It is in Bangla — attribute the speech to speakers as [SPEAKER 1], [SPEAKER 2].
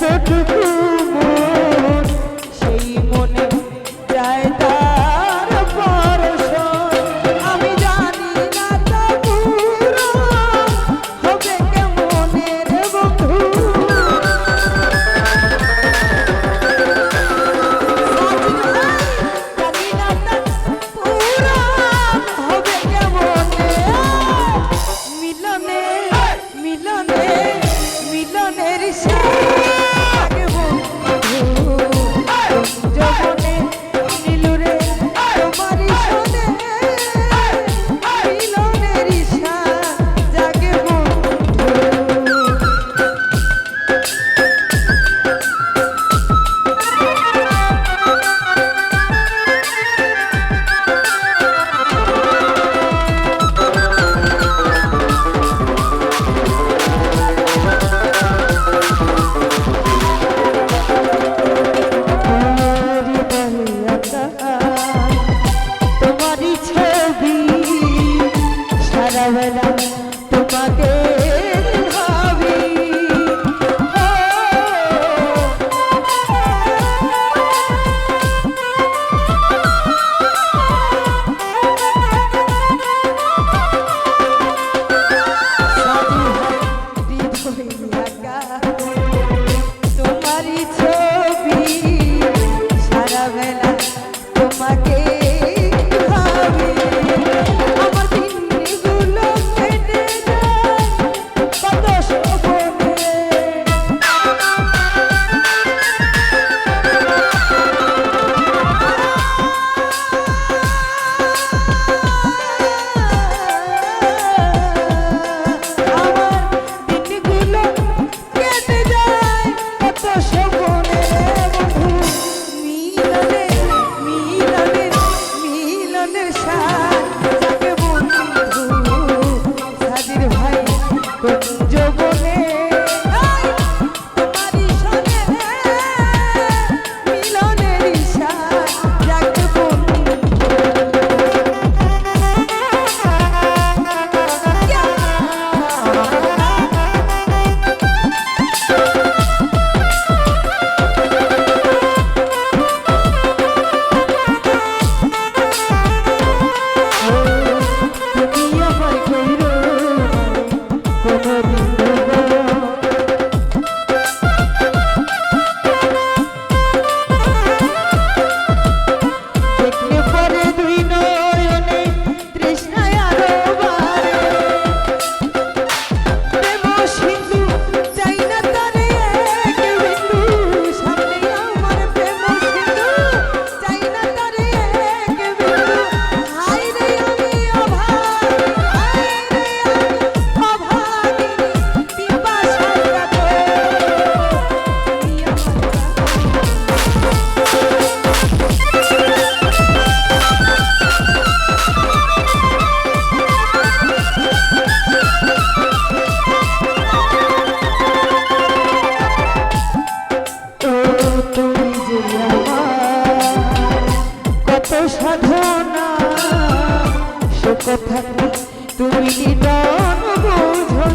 [SPEAKER 1] সেটুকু সাধনা। সে কথা কি তুমি নিদন বুঝো